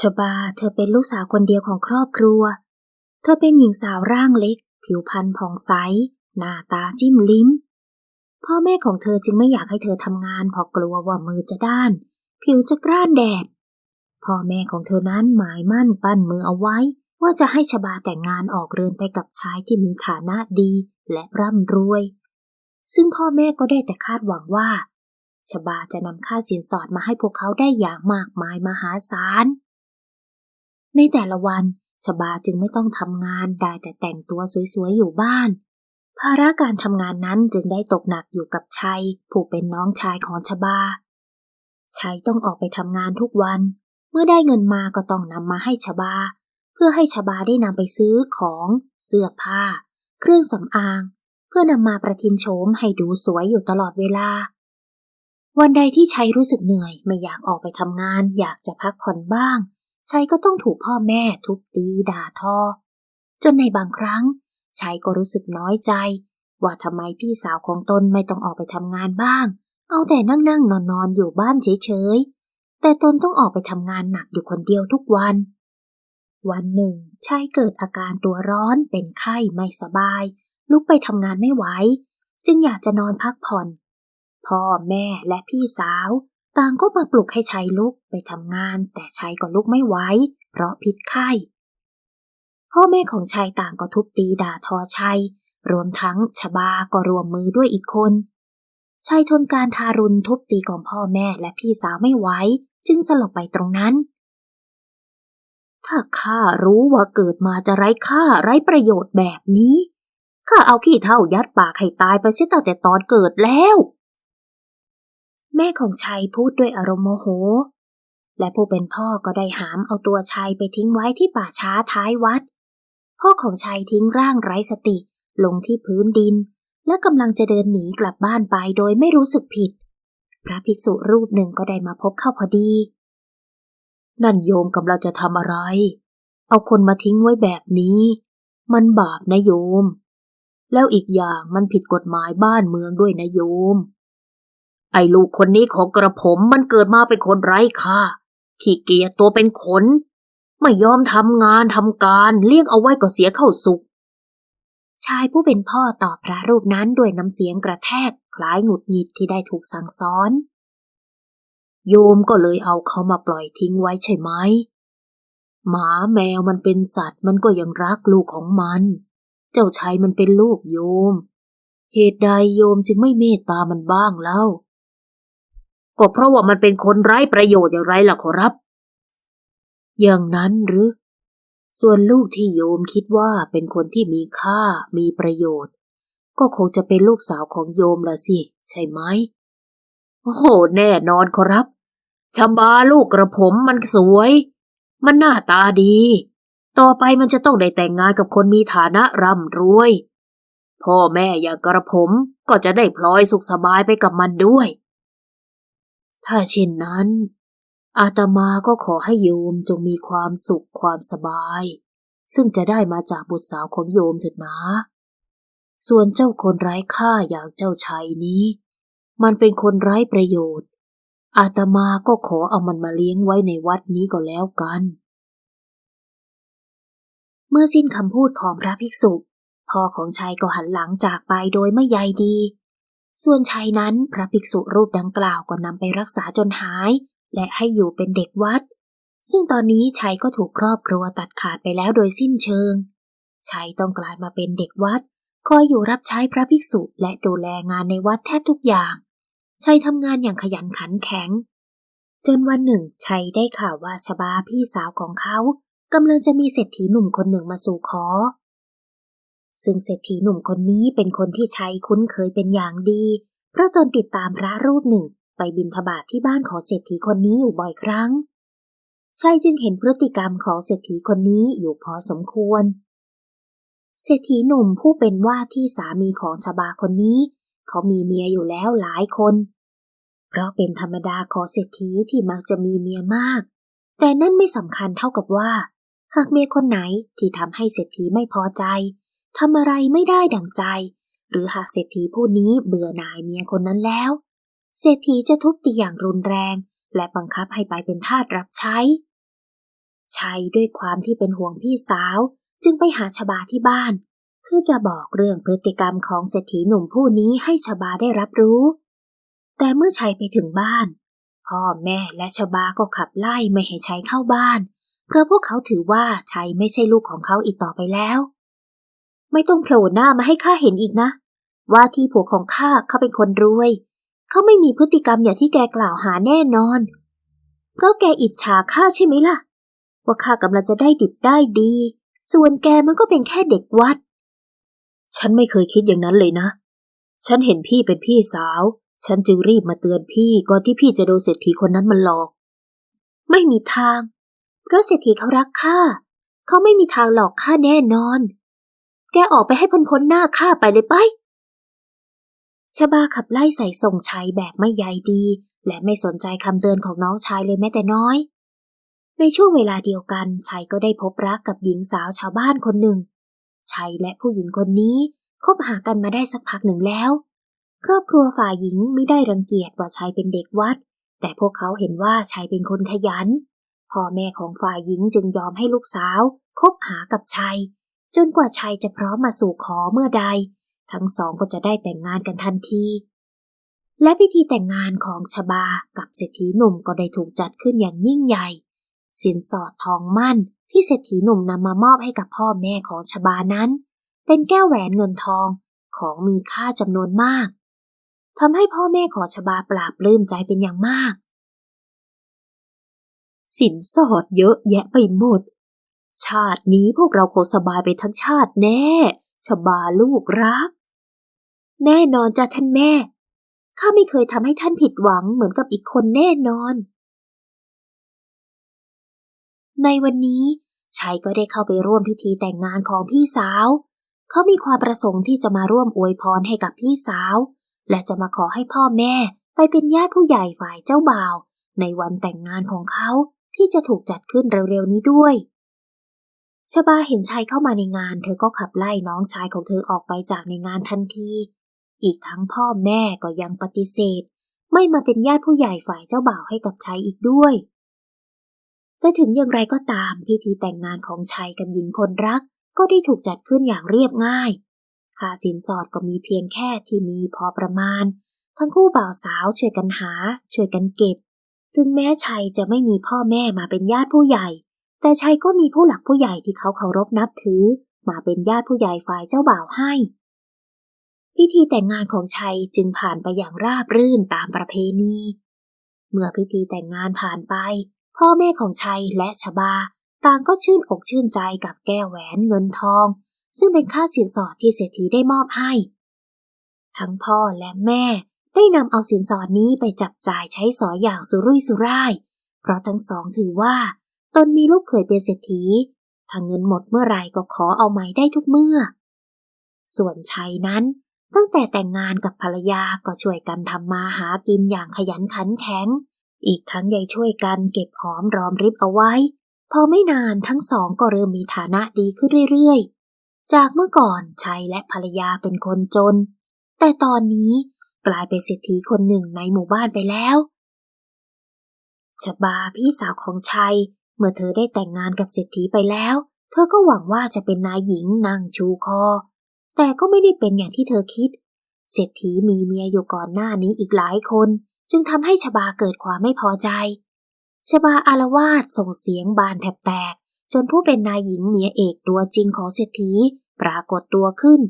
ชบาเธอเป็นลูกสาวคนเดียวของครอบครัว เธอเป็นหญิงสาวร่างเล็ก ผิวพรรณผ่องใส หน้าตาจิ้มลิ้ม พ่อแม่ของเธอจึงไม่อยากให้เธอทำงานเพราะกลัวว่ามือจะด้าน ผิวจะกร้านแดด พ่อแม่ของเธอนั้นหมายมั่นปั้นมือเอาไว้ ว่าจะให้ชบาแต่งงานออกเรือนไปกับชายที่มีฐานะดีและร่ำรวย ซึ่งพ่อแม่ก็ได้แต่คาดหวังว่าชบาจะนำค่าสินสอดมาให้พวกเขาได้อย่างมากมายมหาศาล ในแต่ละวันชบาจึงไม่ต้องทำงานได้แต่แต่งตัวสวยๆอยู่บ้าน ภาระการทำงานนั้นจึงได้ตกหนักอยู่กับชัย ผู้เป็นน้องชายของชบา ชัยต้องออกไปทำงานทุกวัน เมื่อได้เงินมาก็ต้องนำมาให้ชบา เพื่อให้ชบาได้นำไปซื้อของเสื้อผ้า เครื่องสำอาง เพื่อนำมาประทินโฉมให้ดูสวยอยู่ตลอดเวลา วันใดที่ชัยรู้สึกเหนื่อยไม่อยากออกไปทำงาน อยากจะพักผ่อนบ้าง ชัยก็ต้องถูกพ่อแม่ทุบตีด่าทอ จนในบางครั้งชัยก็รู้สึกน้อยใจ ว่าทำไมพี่สาวของตนไม่ต้องออกไปทำงานบ้าง เอาแต่นั่งนั่งนอนนอนอยู่บ้านเฉยๆ แต่ตนต้องออกไปทำงานหนักอยู่คนเดียวทุกวัน วันหนึ่งชัยเกิดอาการตัวร้อนเป็นไข้ไม่สบาย ลุกไปทำงานไม่ไหว จึงอยากจะนอนพักผ่อน พ่อแม่และพี่สาว ต่างก็มาปลุกให้ชัยลุกไปทำงาน แต่ชัยก็ลุกไม่ไหวเพราะพิษไข้พ่อแม่ของชัยต่างก็ทุบตีด่าทอชัย รวมทั้งชบาก็รวมมือด้วยอีกคนชัยทนการทารุณทุบตีของพ่อแม่และพี่สาวไม่ไหวจึงสลบไปตรงนั้น ถ้าข้ารู้ว่าเกิดมาจะไร้ค่าไร้ประโยชน์แบบนี้ข้าเอาขี้เท่ายัดปากให้ตายไปเสียตั้งแต่ตอนเกิดแล้ว แม่ของชัยพูดด้วยอารมณ์โมโห และผู้เป็นพ่อก็ได้หามเอาตัวชัยไปทิ้งไว้ที่ป่าช้าท้ายวัด พ่อของชัยทิ้งร่างไร้สติลงที่พื้นดิน และกำลังจะเดินหนีกลับบ้านไปโดยไม่รู้สึกผิด พระภิกษุรูปหนึ่งก็ได้มาพบเข้าพอดี นั่นโยมกำลังจะทำอะไร เอาคนมาทิ้งไว้แบบนี้ มันบาปนะโยม แล้วอีกอย่างมันผิดกฎหมายบ้านเมืองด้วยนะโยม ไอ้ลูกคนนี้ของกระผมมันเกิดมาเป็นคนไร้ค่า ขี้เกียจตัวเป็นขน ไม่ยอมทำงานทำการเลี้ยงเอาไว้ก็เสียเข้าสุกชายผู้เป็นพ่อตอบพระรูปนั้นด้วยน้ำเสียงกระแทกคล้ายหงุดหงิดที่ได้ถูกสั่งสอน โยมก็เลยเอาเขามาปล่อยทิ้งไว้ใช่ไหม หมาแมวมันเป็นสัตว์มันก็ยังรักลูกของมัน เจ้าชายมันเป็นลูกโยม เหตุใดโยมจึงไม่เมตตามันบ้างเล่า ก็เพราะว่ามันเป็นคนไร้ประโยชน์อย่างไรล่ะขอรับ อย่างนั้นหรือ ส่วนลูกที่โยมคิดว่าเป็นคนที่มีค่ามีประโยชน์ ก็คงจะเป็นลูกสาวของโยมละสิ ใช่ไหมโอ้โหแน่นอนขอรับชบาลูกกระผมมันสวย มันหน้าตาดี ต่อไปมันจะต้องได้แต่งงานกับคนมีฐานะร่ำรวย พ่อแม่อย่างกระผมก็จะได้พลอยสุขสบายไปกับมันด้วย ถ้าเช่นนั้น อาตมาก็ขอให้โยมจงมีความสุขความสบาย ซึ่งจะได้มาจากบุตรสาวของโยมเถิดนะ ส่วนเจ้าคนไร้ค่าอย่างเจ้าชายนี้ มันเป็นคนไร้ประโยชน์ อาตมาก็ขอเอามันมาเลี้ยงไว้ในวัดนี้ก็แล้วกัน เมื่อสิ้นคำพูดของพระภิกษุพ่อของชายก็หันหลังจากไปโดยไม่ใยดี ส่วนชายนั้นพระภิกษุรูปดังกล่าวก็นำไปรักษาจนหาย และให้อยู่เป็นเด็กวัด ซึ่งตอนนี้ชัยก็ถูกครอบครัวตัดขาดไปแล้วโดยสิ้นเชิงชัยต้องกลายมาเป็นเด็กวัด คอยอยู่รับใช้พระภิกษุและดูแลงานในวัดแทบทุกอย่างชัยทำงานอย่างขยันขันแข็ง จนวันหนึ่งชัยได้ข่าวว่าชบาพี่สาวของเขากำลังจะมีเศรษฐีหนุ่มคนหนึ่งมาสู่ขอ ซึ่งเศรษฐีหนุ่มคนนี้เป็นคนที่ชัยคุ้นเคยเป็นอย่างดี เพราะตนติดตามพระรูปหนึ่งไปบิณฑบาทที่บ้านของเศรษฐีคนนี้อยู่บ่อยครั้งชัยจึงเห็นพฤติกรรมของเศรษฐีคนนี้อยู่พอสมควร เศรษฐีหนุ่มผู้เป็นว่าที่สามีของชบาคนนี้ เขามีเมียอยู่แล้วหลายคน เพราะเป็นธรรมดาของเศรษฐีที่มักจะมีเมียมาก แต่นั่นไม่สำคัญเท่ากับว่า หากเมียคนไหนที่ทำให้เศรษฐีไม่พอใจ ทำอะไรไม่ได้ดั่งใจ หรือหากเศรษฐีผู้นี้เบื่อหน่ายเมียคนนั้นแล้ว เศรษฐีจะทุบตีอย่างรุนแรง และบังคับให้ไปเป็นทาสรับใช้ ชัยด้วยความที่เป็นห่วงพี่สาว จึงไปหาชบาที่บ้าน เพื่อจะบอกเรื่องพฤติกรรมของเศรษฐีหนุ่มผู้นี้ให้ชบาได้รับรู้ แต่เมื่อชัยไปถึงบ้าน พ่อแม่และชบาก็ขับไล่ไม่ให้ชัยเข้าบ้าน เพราะพวกเขาถือว่าชัยไม่ใช่ลูกของเขาอีกต่อไปแล้ว ไม่ต้องโผล่หน้ามาให้ข้าเห็นอีกนะ ว่าที่ผัวของข้าเขาเป็นคนรวย เขาไม่มีพฤติกรรมอย่างที่แกกล่าวหาแน่นอน เพราะแกอิจฉาข้าใช่ไหมล่ะ ว่าข้ากำลังจะได้ดิบได้ดี ส่วนแกมันก็เป็นแค่เด็กวัด ฉันไม่เคยคิดอย่างนั้นเลยนะ ฉันเห็นพี่เป็นพี่สาว ฉันจึงรีบมาเตือนพี่ก่อนที่พี่จะโดนเศรษฐีคนนั้นมันหลอก ไม่มีทาง เพราะเศรษฐีเขารักข้าเขาไม่มีทางหลอกข้าแน่นอน กออกไปให้พ้นพ้นหน้าข้าไปเลยไป ชบาขับไล่ใส่ส่งชัยแบบไม่ใยดี และไม่สนใจคำเตือนของน้องชายเลยแม้แต่น้อย ในช่วงเวลาเดียวกันชัยก็ได้พบรักกับหญิงสาวชาวบ้านคนหนึ่ง ชัยและผู้หญิงคนนี้คบหากันมาได้สักพักหนึ่งแล้ว ครอบครัวฝ่ายหญิงไม่ได้รังเกียจว่าชัยเป็นเด็กวัด แต่พวกเขาเห็นว่าชัยเป็นคนขยัน พ่อแม่ของฝ่ายหญิงจึงยอมให้ลูกสาว คบหากับชัย จนกว่าชัยจะพร้อมมาสู่ขอเมื่อใด ทั้งสองก็จะได้แต่งงานกันทันที และพิธีแต่งงานของชบากับเศรษฐีหนุ่มก็ได้ถูกจัดขึ้นอย่างยิ่งใหญ่ สินสอดทองมั่นที่เศรษฐีหนุ่มนำมามอบให้กับพ่อแม่ของชบานั้น เป็นแก้วแหวนเงินทองของมีค่าจำนวนมากทำให้พ่อแม่ของชบาปราบลื้มใจเป็นอย่างมาก สินสอดเยอะแยะไปหมด ชาตินี้พวกเราคงสบายไปทั้งชาติแน่ ชบาลูกรัก แน่นอนจ้ะท่านแม่ ข้าไม่เคยทำให้ท่านผิดหวังเหมือนกับอีกคนแน่นอน ในวันนี้ชัยก็ได้เข้าไปร่วมพิธีแต่งงานของพี่สาว เขามีความประสงค์ที่จะมาร่วมอวยพรให้กับพี่สาว และจะมาขอให้พ่อแม่ไปเป็นญาติผู้ใหญ่ฝ่ายเจ้าบ่าว ในวันแต่งงานของเขาที่จะถูกจัดขึ้นเร็วๆนี้ด้วย ชบาเห็นชัยเข้ามาในงาน เธอก็ขับไล่น้องชายของเธอออกไปจากในงานทันที อีกทั้งพ่อแม่ก็ยังปฏิเสธ ไม่มาเป็นญาติผู้ใหญ่ฝ่ายเจ้าบ่าวให้กับชัยอีกด้วย แต่ถึงอย่างไรก็ตามพิธีแต่งงานของชัยกับหญิงคนรัก ก็ได้ถูกจัดขึ้นอย่างเรียบง่าย ค่าสินสอดก็มีเพียงแค่ที่มีพอประมาณ ทั้งคู่บ่าวสาวช่วยกันหา ช่วยกันเก็บ ถึงแม้ชัยจะไม่มีพ่อแม่มาเป็นญาติผู้ใหญ่ แต่ชัยก็มีผู้หลักผู้ใหญ่ที่เขาเคารพนับถือ มาเป็นญาติผู้ใหญ่ฝ่ายเจ้าบ่าวให้ พิธีแต่งงานของชัยจึงผ่านไปอย่างราบรื่นตามประเพณี เมื่อพิธีแต่งงานผ่านไป พ่อแม่ของชัยและชบาต่างก็ชื่นอกชื่นใจกับแก้วแหวนเงินทอง ซึ่งเป็นค่าสินสอดที่เศรษฐีได้มอบให้ ทั้งพ่อและแม่ได้นำเอาสินสอดนี้ไปจับจ่ายใช้สอยอย่างสุรุ่ยสุร่าย เพราะทั้งสองถือว่า ตนมีลูกเขยเป็นเศรษฐีถ้าเงินหมดเมื่อไรก็ขอเอาใหม่ได้ทุกเมื่อ ส่วนชัยนั้นตั้งแต่แต่งงานกับภรรยาก็ช่วยกันทำมาหากินอย่างขยันขันแข็ง อีกทั้งยังช่วยกันเก็บหอมรอมริบเอาไว้ พอไม่นานทั้งสองก็เริ่มมีฐานะดีขึ้นเรื่อยๆ จากเมื่อก่อนชัยและภรรยาเป็นคนจน แต่ตอนนี้กลายเป็นเศรษฐีคนหนึ่งในหมู่บ้านไปแล้วชบาพี่สาวของชัย เมื่อเธอได้แต่งงานกับเศรษฐีไปแล้ว เธอก็หวังว่าจะเป็นนายหญิงนั่งชูคอ แต่ก็ไม่ได้เป็นอย่างที่เธอคิด เศรษฐีมีเมียอยู่ก่อนหน้านี้อีกหลายคน จึงทำให้ชบาเกิดความไม่พอใจชบาอารวาสส่งเสียงบานแทบแตก จนผู้เป็นนายหญิงเมียเอกตัวจริงของเศรษฐีปรากฏตัวขึ้น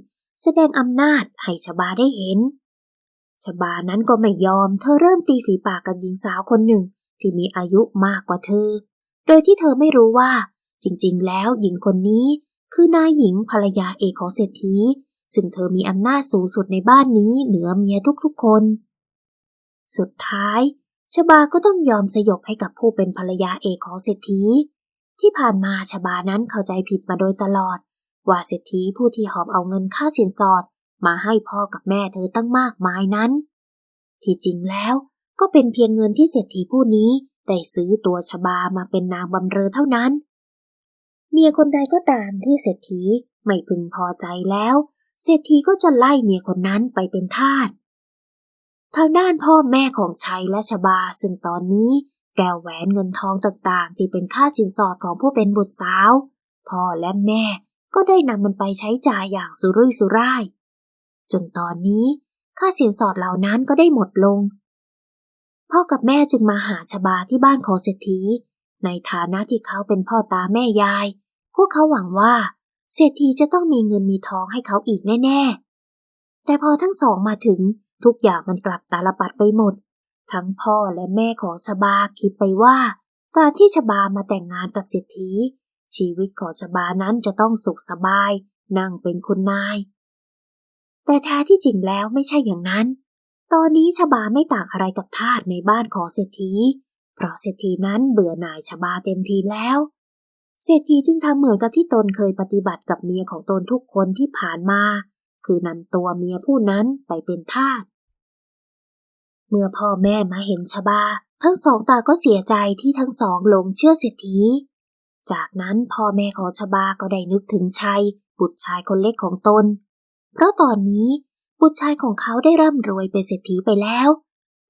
แสดงอำนาจให้ชบาได้เห็นชบานั้นก็ไม่ยอม เธอเริ่มตีฝีปากกับหญิงสาวคนหนึ่ง ที่มีอายุมากกว่าเธอ โดยที่เธอไม่รู้ว่า จริงๆ แล้วหญิงคนนี้ คือนายหญิงภรรยาเอกของเศรษฐี ซึ่งเธอมีอำนาจสูงสุดในบ้านนี้เหนือเมียทุกๆคน สุดท้ายชบาก็ต้องยอมสยบให้กับผู้เป็นภรรยาเอกของเศรษฐี ที่ผ่านมาชบานั้นเข้าใจผิดมาโดยตลอด ว่าเศรษฐีผู้ที่หอบเอาเงินค่าสินสอด มาให้พ่อกับแม่เธอตั้งมากมายนั้น ที่จริงแล้วก็เป็นเพียงเงินที่เศรษฐีผู้นี้ ได้ซื้อตัวชบามาเป็นนางบำเรอเท่านั้น เมียคนใดก็ตามที่เศรษฐีไม่พึงพอใจแล้ว เศรษฐีก็จะไล่เมียคนนั้นไปเป็นทาสทางด้านพ่อแม่ของชัยและชบาซึ่งตอนนี้แก้วแหวนเงินทองต่างๆ ที่เป็นค่าสินสอดของผู้เป็นบุตรสาว พ่อและแม่ก็ได้นำมันไปใช้จ่ายอย่างสุรุ่ยสุร่าย จนตอนนี้ค่าสินสอดเหล่านั้นก็ได้หมดลง พ่อกับแม่จึงมาหาชบาที่บ้านของเศรษฐี ในฐานะที่เขาเป็นพ่อตาแม่ยาย พวกเขาหวังว่า เศรษฐีจะต้องมีเงินมีทองให้เขาอีกแน่ๆ แต่พอทั้งสองมาถึงทุกอย่างมันกลับตาลปัดไปหมด ทั้งพ่อและแม่ของชบาคิดไปว่า การที่ชบามาแต่งงานกับเศรษฐี ชีวิตของชบานั้นจะต้องสุขสบาย นั่งเป็นคุณนาย แต่แท้ที่จริงแล้วไม่ใช่อย่างนั้น ตอนนี้ชบาไม่ต่างอะไรกับทาสในบ้านของเศรษฐี เพราะเศรษฐีนั้นเบื่อหน่ายชบาเต็มทีแล้ว เศรษฐีจึงทำเหมือนกับที่ตนเคยปฏิบัติกับเมียของตนทุกคนที่ผ่านมา คือนำตัวเมียผู้นั้นไปเป็นทาส เมื่อพ่อแม่มาเห็นชบา ทั้งสองตาก็เสียใจที่ทั้งสองหลงเชื่อเศรษฐี จากนั้นพ่อแม่ของชบาก็ได้นึกถึงชัยบุตรชายคนเล็กของตน เพราะตอนนี้ บุตรชายของเขาได้ร่ำรวยเป็นเศรษฐีไปแล้ว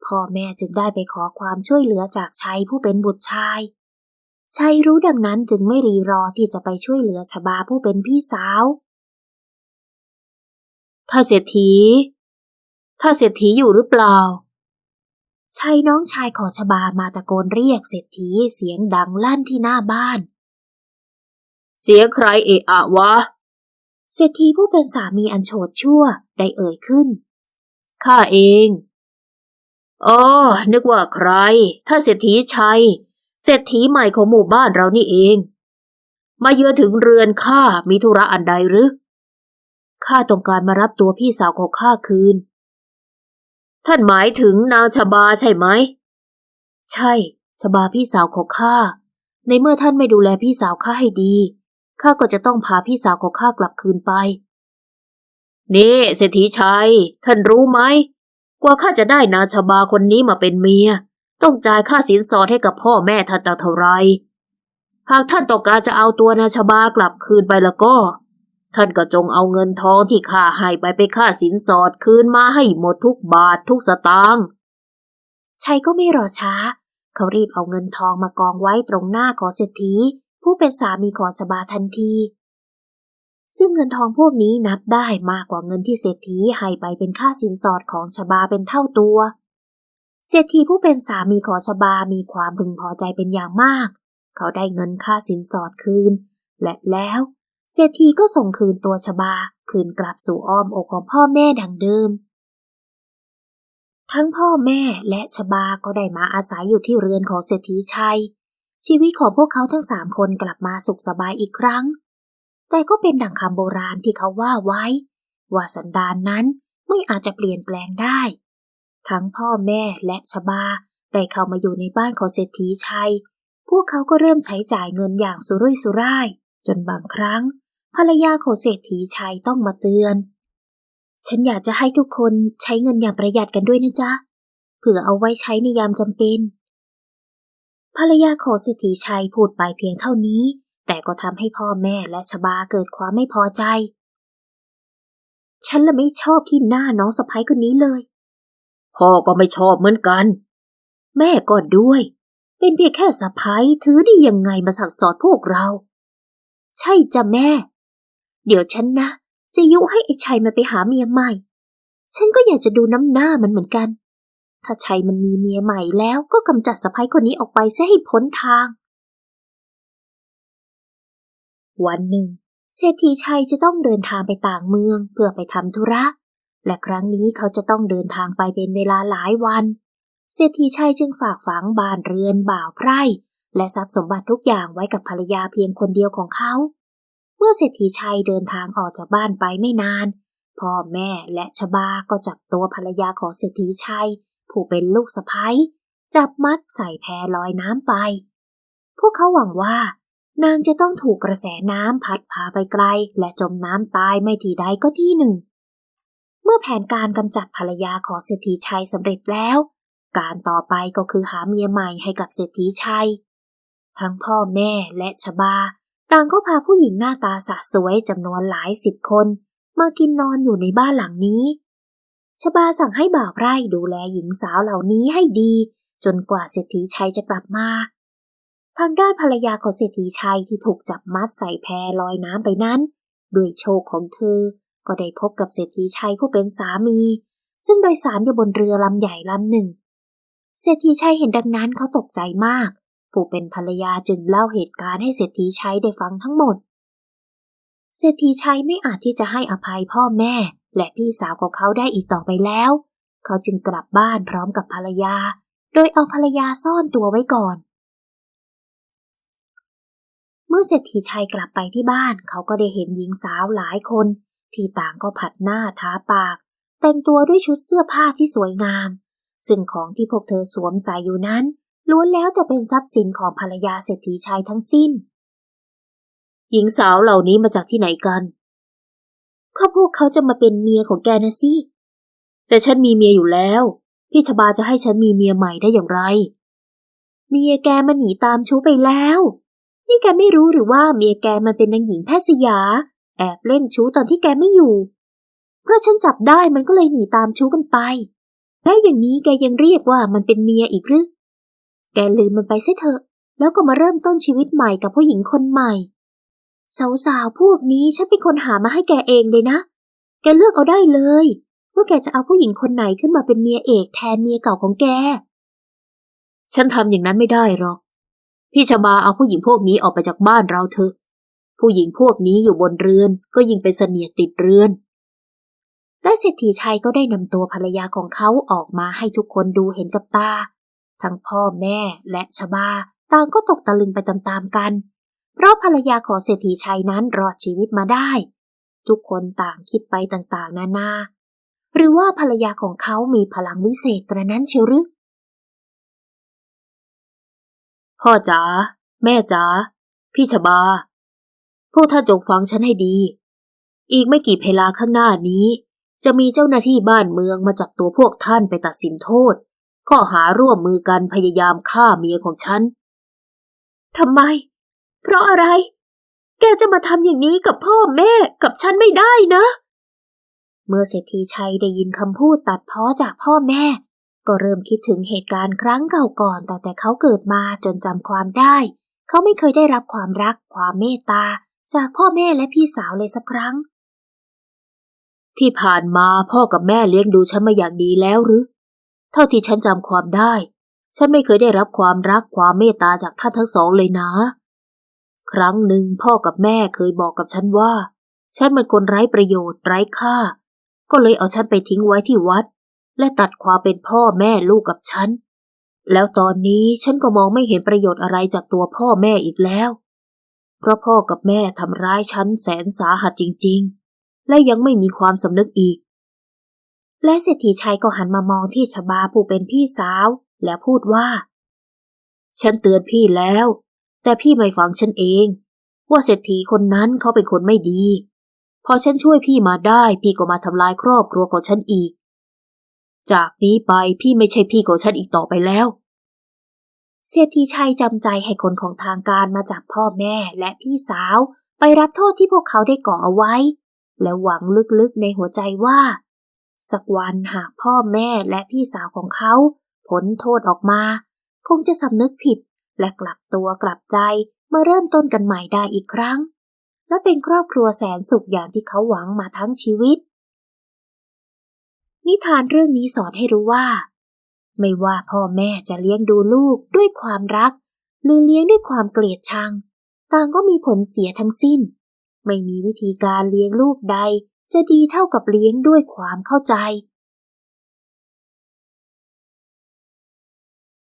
พ่อแม่จึงได้ไปขอความช่วยเหลือจากชัยผู้เป็นบุตรชายชัยรู้ดังนั้นจึงไม่รีรอที่จะไปช่วยเหลือชบาผู้เป็นพี่สาวถ้าเศรษฐีถ้าเศรษฐีอยู่หรือเปล่าชัยน้องชายของชบามาตะโกนเรียกเศรษฐีเสียงดังลั่นที่หน้าบ้าน เสียงใครเอะอะวะ เศรษฐีผู้เป็นสามีอันโฉดชั่วได้เอ่ยขึ้น ข้าเองอ๋อนึกว่าใคร ถ้าเศรษฐีชัย เศรษฐีใหม่ของหมู่บ้านเรานี่เอง มาเยือนถึงเรือนข้ามีธุระอันใดหรือ ข้าต้องการมารับตัวพี่สาวของข้าคืน ท่านหมายถึงนางชบาใช่ไหม ใช่ ชบาพี่สาวของข้า ในเมื่อท่านไม่ดูแลพี่สาวข้าให้ดี ข้าก็จะต้องพาพี่สาวของข้ากลับคืนไป นี่เศรษฐีชัย ท่านรู้ไหม กว่าข้าจะได้นาชบาคนนี้มาเป็นเมีย ต้องจ่ายค่าสินสอดให้กับพ่อแม่ท่านตั้งเท่าไร หากท่านต้องการจะเอาตัวนาชบากลับคืนไปแล้วก็ ท่านก็จงเอาเงินทองที่ข้าให้ไปไปค่าสินสอดคืนมาให้หมดทุกบาททุกสตางค์ชัยก็ไม่รอช้า เขารีบเอาเงินทองมากองไว้ตรงหน้าขอเศรษฐี ผู้เป็นสามีของชบาทันที ซึ่งเงินทองพวกนี้นับได้มากกว่าเงินที่เศรษฐีให้ไปเป็นค่าสินสอดของชบาเป็นเท่าตัว เศรษฐีผู้เป็นสามีของชบามีความพึงพอใจเป็นอย่างมาก เขาได้เงินค่าสินสอดคืน และแล้วเศรษฐีก็ส่งคืนตัวชบาคืนกลับสู่อ้อมอกของพ่อแม่ดังเดิม ทั้งพ่อแม่และชบาก็ได้มาอาศัยอยู่ที่เรือนของเศรษฐีชัย ชีวิตของพวกเขาทั้งสามคนกลับมาสุขสบายอีกครั้ง แต่ก็เป็นดังคำโบราณที่เขาว่าไว้ ว่าสันดานนั้นไม่อาจจะเปลี่ยนแปลงได้ ทั้งพ่อแม่และชบาได้เข้ามาอยู่ในบ้านของเศรษฐีชัย พวกเขาก็เริ่มใช้จ่ายเงินอย่างสุรุ่ยสุร่าย จนบางครั้ง ภรรยาของเศรษฐีชัยต้องมาเตือน ฉันอยากจะให้ทุกคนใช้เงินอย่างประหยัดกันด้วยนะจ๊ะ เผื่อเอาไว้ใช้ในยามจำเป็น ภรรยาของเศรษฐีชัยพูดไปเพียงเท่านี้ แต่ก็ทำให้พ่อแม่และชบาเกิดความไม่พอใจ ฉันละไม่ชอบขี้หน้าน้องสะพ้ยคนนี้เลย พ่อก็ไม่ชอบเหมือนกัน แม่ก็ด้วย เป็นเพียงแค่สะพ้ยถือได้ยังไงมาสั่งสอนพวกเรา ใช่จ้ะแม่ เดี๋ยวฉันนะ จะยุให้ไอ้ชัยมันไปหาเมียใหม่ ฉันก็อยากจะดูน้ำหน้ามันเหมือนกัน ถ้าชัยมันมีเมียใหม่แล้วก็กำจัดสะพ้ยคนนี้ออกไปซะให้พ้นทาง วันหนึ่ง เศรษฐีชัยจะต้องเดินทางไปต่างเมืองเพื่อไปทำธุระ และครั้งนี้เขาจะต้องเดินทางไปเป็นเวลาหลายวัน เศรษฐีชัยจึงฝากฝังบ้านเรือนบ่าวไพร่ และทรัพย์สมบัติทุกอย่างไว้กับภรรยาเพียงคนเดียวของเขา เมื่อเศรษฐีชัยเดินทางออกจากบ้านไปไม่นาน พ่อแม่และชบาก็จับตัวภรรยาของเศรษฐีชัย ผู้เป็นลูกสะใภ้จับมัดใส่แพลอยน้ำไป พวกเขาหวังว่า นางจะต้องถูกกระแสน้ำพัดพาไปไกล และจมน้ำตายไม่ทีใดก็ที่หนึ่ง เมื่อแผนการกำจัดภรรยาของเศรษฐีชัยสำเร็จแล้ว การต่อไปก็คือหาเมียใหม่ให้กับเศรษฐีชัย ทั้งพ่อแม่และชบา ต่างก็พาผู้หญิงหน้าตาสะสวยจำนวนหลายสิบคน มากินนอนอยู่ในบ้านหลังนี้ ชบาสั่งให้บ่าวไร่ดูแลหญิงสาวเหล่านี้ให้ดี จนกว่าเศรษฐีชัยจะกลับมา ทางด้านภรรยาของเศรษฐีชัยที่ถูกจับมัดใส่แพลอยน้ำไปนั้น ด้วยโชคของเธอ ก็ได้พบกับเศรษฐีชัยผู้เป็นสามี ซึ่งโดยสารอยู่บนเรือลำใหญ่ลำหนึ่ง เศรษฐีชัยเห็นดังนั้นเขาตกใจมาก ผู้เป็นภรรยาจึงเล่าเหตุการณ์ให้เศรษฐีชัยได้ฟังทั้งหมด เศรษฐีชัยไม่อาจที่จะให้อภัยพ่อแม่ และพี่สาวของเขาได้อีกต่อไปแล้ว เขาจึงกลับบ้านพร้อมกับภรรยา โดยเอาภรรยาซ่อนตัวไว้ก่อน เมื่อเศรษฐีชัยกลับไปที่บ้าน เขาก็ได้เห็นหญิงสาวหลายคน ที่ต่างก็ผัดหน้าทาปาก แต่งตัวด้วยชุดเสื้อผ้าที่สวยงาม ซึ่งของที่พวกเธอสวมใส่อยู่นั้นล้วนแล้วแต่เป็นทรัพย์สินของภรรยาเศรษฐีชัยทั้งสิ้น หญิงสาวเหล่านี้มาจากที่ไหนกัน ข้าพวกเขาจะมาเป็นเมียของแกนะสิ แต่ฉันมีเมียอยู่แล้ว พี่ชบาจะให้ฉันมีเมียใหม่ได้อย่างไร เมียแกมันหนีตามชู้ไปแล้ว นี่แกไม่รู้หรือว่าเมียแกมันเป็นนางหญิงแพทย์สยา แอบเล่นชู้ตอนที่แกไม่อยู่ เพราะฉันจับได้มันก็เลยหนีตามชู้กันไป แล้วอย่างนี้แกยังเรียกว่ามันเป็นเมียอีกหรือ แกลืมมันไปเสียเถอะ แล้วก็มาเริ่มต้นชีวิตใหม่กับผู้หญิงคนใหม่ สาวๆ พวกนี้ฉันเป็นคนหามาให้แกเองเลยนะ แกเลือกเอาได้เลย ว่าแกจะเอาผู้หญิงคนไหนขึ้นมาเป็นเมียเอกแทนเมียเก่าของแก ฉันทำอย่างนั้นไม่ได้หรอก พี่ชบาเอาผู้หญิงพวกนี้ออกไปจากบ้านเราเถอะ ผู้หญิงพวกนี้อยู่บนเรือนก็ยิ่งเป็นเสนียดติดเรือน และเศรษฐีชัยก็ได้นำตัวภรรยาของเขาออกมาให้ทุกคนดูเห็นกับตา ทั้งพ่อแม่และชบาต่างก็ตกตะลึงไปตามๆกัน เพราะภรรยาของเศรษฐีชัยนั้นรอดชีวิตมาได้ ทุกคนต่างคิดไปต่างๆ นานา หรือว่าภรรยาของเขามีพลังวิเศษกระนั้นเชียวหรือพ่อจ๋าแม่จ๋าพี่ชบา พวกท่านจงฟังฉันให้ดี อีกไม่กี่เพลาข้างหน้านี้ จะมีเจ้าหน้าที่บ้านเมืองมาจับตัวพวกท่านไปตัดสินโทษ ข้อหาร่วมมือกันพยายามฆ่าเมียของฉันทำไม เพราะอะไร แกจะมาทำอย่างนี้กับพ่อแม่กับฉันไม่ได้นะ เมื่อเศรษฐีชัยได้ยินคำพูดตัดพ้อจากพ่อแม่ ก็เริ่มคิดถึงเหตุการณ์ครั้งเก่าก่อนต่อแต่เขาเกิดมาจนจำความได้ เขาไม่เคยได้รับความรักความเมตตา จากพ่อแม่และพี่สาวเลยสักครั้ง ที่ผ่านมาพ่อกับแม่เลี้ยงดูฉันมาอย่างดีแล้วหรือ เท่าที่ฉันจำความได้ ฉันไม่เคยได้รับความรักความเมตตาจากท่านทั้งสองเลยนะ ครั้งหนึ่งพ่อกับแม่เคยบอกกับฉันว่า ฉันเป็นคนไร้ประโยชน์ไร้ค่า ก็เลยเอาฉันไปทิ้งไว้ที่วัด และตัดความเป็นพ่อแม่ลูกกับฉัน แล้วตอนนี้ฉันก็มองไม่เห็นประโยชน์อะไรจากตัวพ่อแม่อีกแล้ว เพราะพ่อกับแม่ทำร้ายฉันแสนสาหัสจริง ๆ และยังไม่มีความสำนึกอีก และเศรษฐีชัยก็หันมามองที่ชบาผู้เป็นพี่สาว แล้วพูดว่า ฉันเตือนพี่แล้ว แต่พี่ไม่ฟังฉันเอง ว่าเศรษฐีคนนั้นเขาเป็นคนไม่ดี พอฉันช่วยพี่มาได้ พี่ก็มาทำลายครอบครัวของฉันอีก จากนี้ไปพี่ไม่ใช่พี่ของฉันอีกต่อไปแล้ว เศรษฐีชัยจำใจให้คนของทางการมาจับพ่อแม่และพี่สาว ไปรับโทษที่พวกเขาได้ก่อเอาไว้ และหวังลึกๆในหัวใจว่า สักวันหากพ่อแม่และพี่สาวของเขาพ้นโทษออกมา คงจะสำนึกผิด และกลับตัวกลับใจมาเริ่มต้นกันใหม่ได้อีกครั้ง และเป็นครอบครัวแสนสุขอย่างที่เขาหวังมาทั้งชีวิต นิทานเรื่องนี้สอนให้รู้ว่า ไม่ว่าพ่อแม่จะเลี้ยงดูลูกด้วยความรัก หรือเลี้ยงด้วยความเกลียดชัง ต่างก็มีผลเสียทั้งสิ้น ไม่มีวิธีการเลี้ยงลูกใด จะดีเท่ากับเลี้ยงด้วยความเข้าใจ